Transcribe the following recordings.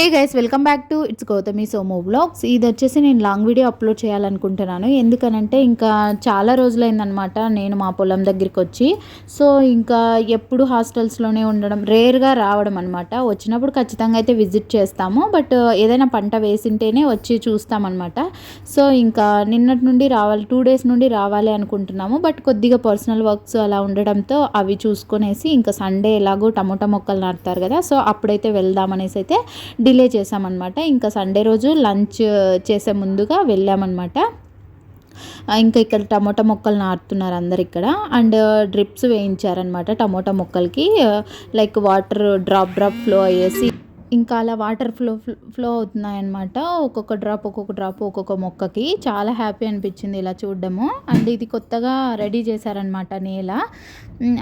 Hey guys welcome back to it's Gautami Somo blogs ఇది వచ్చేసి నేను లాంగ్ వీడియో అప్లోడ్ చేయాలనుకుంటున్నాను. ఎందుకనంటే ఇంకా చాలా రోజులైందనమాట నేను మా పొలం దగ్గరికి వచ్చి. సో ఇంకా ఎప్పుడు హాస్టల్స్లోనే ఉండడం రేర్గా రావడం అనమాట వచ్చినప్పుడు ఖచ్చితంగా అయితే విజిట్ చేస్తాము. బట్ ఏదైనా పంట వేసింటేనే వచ్చి చూస్తామన్నమాట. సో ఇంకా నిన్నటి నుండి రావాలి టూ డేస్ నుండి రావాలి అనుకుంటున్నాము. బట్ కొద్దిగా పర్సనల్ వర్క్స్ అలా ఉండడంతో అవి చూసుకునేసి ఇంకా సండే ఎలాగో టమోటా మొక్కలు నాటుతారు కదా సో అప్పుడైతే వెళ్దామనేసి అయితే డిలే చేసామన్నమాట ఇంకా సండే రోజు లంచ్ చేసే ముందుగా వెళ్ళామన్నమాట. ఇంకా ఇక్కడ టమోటా మొక్కలు నాటుతున్నారు అందరు ఇక్కడ. అండ్ డ్రిప్స్ వేయించారనమాట టమోటా మొక్కలకి. Like water drop drop flow అయ్యేసి ఇంకా అలా వాటర్ ఫ్లో ఫ్లో అవుతున్నాయన్నమాట. ఒక్కొక్క డ్రాప్ ఒక్కొక్క డ్రాప్ ఒక్కొక్క మొక్కకి. చాలా హ్యాపీ అనిపించింది ఇలా చూడడము. అండ్ ఇది కొత్తగా రెడీ చేశారనమాట నేల.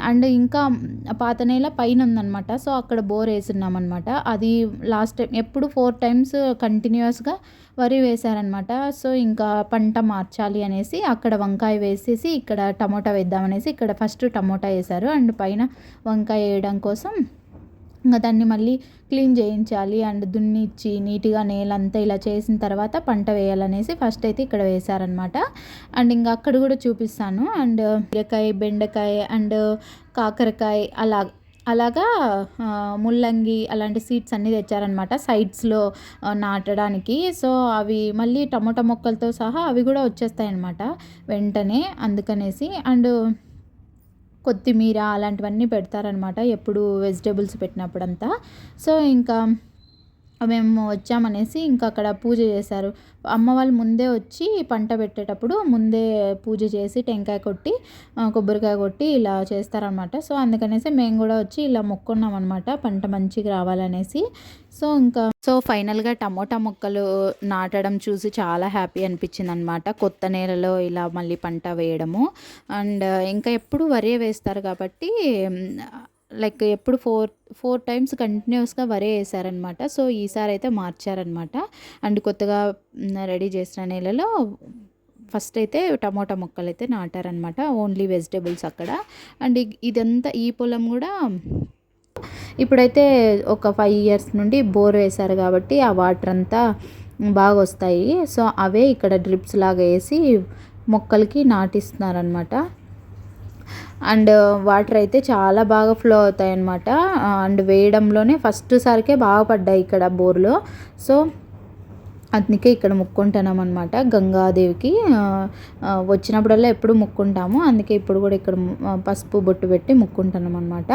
అండ్ ఇంకా పాత నేల పైన ఉందన్నమాట. సో అక్కడ బోర్ వేసున్నామన్నమాట అది లాస్ట్ టైం ఎప్పుడు ఫోర్ టైమ్స్ కంటిన్యూస్గా వరి వేశారనమాట సో ఇంకా పంట మార్చాలి అనేసి అక్కడ వంకాయ వేసేసి ఇక్కడ టమోటా వేద్దామనేసి ఇక్కడ ఫస్ట్ టమోటా వేశారు. అండ్ పైన వంకాయ వేయడం కోసం ఇంకా దాన్ని మళ్ళీ క్లీన్ చేయించాలి అండ్ దున్నిచ్చి నీట్గా నేలంతా ఇలా చేసిన తర్వాత పంట వేయాలనేసి ఫస్ట్ అయితే ఇక్కడ వేశారనమాట అండ్ ఇంకా అక్కడ కూడా చూపిస్తాను. అండ్ బీరకాయ బెండకాయ అండ్ కాకరకాయ అలా అలాగా ముల్లంగి అలాంటి సీడ్స్ అన్నీ తెచ్చారనమాట సైడ్స్లో నాటడానికి. సో అవి మళ్ళీ టమోటా మొక్కలతో సహా అవి కూడా వచ్చేస్తాయి అనమాట వెంటనే అందుకనేసి. అండ్ కొత్తిమీర అలాంటివన్నీ పెడతారనమాట ఎప్పుడు వెజిటేబుల్స్ పెట్టినప్పుడంతా. సో ఇంకా మేము వచ్చామనేసి ఇంకా అక్కడ పూజ చేశారు. అమ్మ వాళ్ళు ముందే వచ్చి పంట పెట్టేటప్పుడు ముందే పూజ చేసి టెంకాయ కొట్టి కొబ్బరికాయ కొట్టి ఇలా చేస్తారనమాట సో అందుకనేసి మేము కూడా వచ్చి ఇలా మొక్కున్నాం అనమాట పంట మంచిగా రావాలనేసి. సో ఇంకా సో ఫైనల్గా టమోటా మొక్కలు నాటడం చూసి చాలా హ్యాపీ అనిపించింది అనమాట కొత్త నేలలో ఇలా మళ్ళీ పంట వేయడము. అండ్ ఇంకా ఎప్పుడు వరే వేస్తారు కాబట్టి లైక్ ఎప్పుడు ఫోర్ ఫోర్ టైమ్స్ కంటిన్యూస్గా వరే వేసారనమాట. సో ఈసారి అయితే మార్చారనమాట. అండ్ కొత్తగా రెడీ చేసిన నెలలో ఫస్ట్ అయితే టమోటా మొక్కలు అయితే నాటారనమాట. ఓన్లీ వెజిటేబుల్స్ అక్కడ. అండ్ ఇదంతా ఈ పొలం కూడా ఇప్పుడైతే ఒక ఫైవ్ ఇయర్స్ నుండి బోర్ వేశారు కాబట్టి ఆ వాటర్ అంతా బాగా వస్తాయి. సో అవే ఇక్కడ డ్రిప్స్ లాగా వేసి మొక్కలకి నాటిస్తున్నారనమాట. అండ్ వాటర్ అయితే చాలా బాగా ఫ్లో అవుతాయి అన్నమాట అండ్ వేయడంలోనే ఫస్ట్ సారికే బాగా పడ్డాయి ఇక్కడ బోర్లో. సో అందుకే ఇక్కడ ముక్కుంటున్నాం అనమాట గంగాదేవికి వచ్చినప్పుడల్లా ఎప్పుడు ముక్కుంటాము. అందుకే ఇప్పుడు కూడా ఇక్కడ పసుపు బొట్టు పెట్టి ముక్కుంటున్నాం అనమాట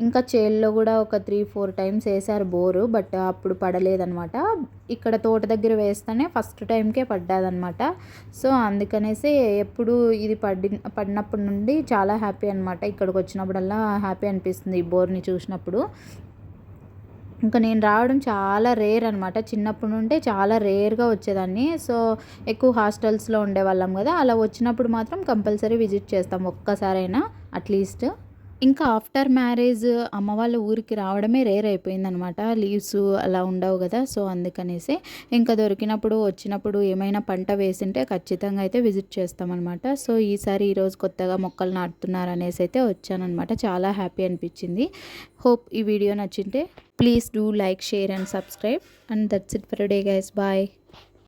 ఇంకా చేల్లో కూడా ఒక త్రీ ఫోర్ టైమ్స్ వేసారు బోరు బట్ అప్పుడు పడలేదనమాట ఇక్కడ తోట దగ్గర వేస్తేనే ఫస్ట్ టైంకే పడ్డాదనమాట సో అందుకనేసి ఎప్పుడు ఇది పడి పడినప్పటి నుండి చాలా హ్యాపీ అనమాట ఇక్కడికి వచ్చినప్పుడల్లా హ్యాపీ అనిపిస్తుంది ఈ బోర్ని చూసినప్పుడు. ఇంకా నేను రావడం చాలా రేర్ అనమాట చిన్నప్పటి నుండే చాలా రేర్గా వచ్చేదాన్ని. సో ఎక్కువ హాస్టల్స్లో ఉండేవాళ్ళం కదా అలా వచ్చినప్పుడు మాత్రం కంపల్సరీ విజిట్ చేస్తాం ఒక్కసారైనా అట్లీస్ట్. ఇంకా ఆఫ్టర్ మ్యారేజ్ అమ్మ వాళ్ళ ఊరికి రావడమే రేర్ అయిపోయిందనమాట. లీవ్స్ అలా ఉండవు కదా సో అందుకనేసి ఇంకా దొరికినప్పుడు వచ్చినప్పుడు ఏమైనా పంట వేసింటే ఖచ్చితంగా అయితే విజిట్ చేస్తామన్నమాట సో ఈసారి ఈరోజు కొత్తగా మొక్కలు నాటుతున్నారు అనేసి అయితే వచ్చానమాట చాలా హ్యాపీ అనిపించింది. హోప్ ఈ video నచ్చింటే please do like share and subscribe. And that's it for day guys. Bye.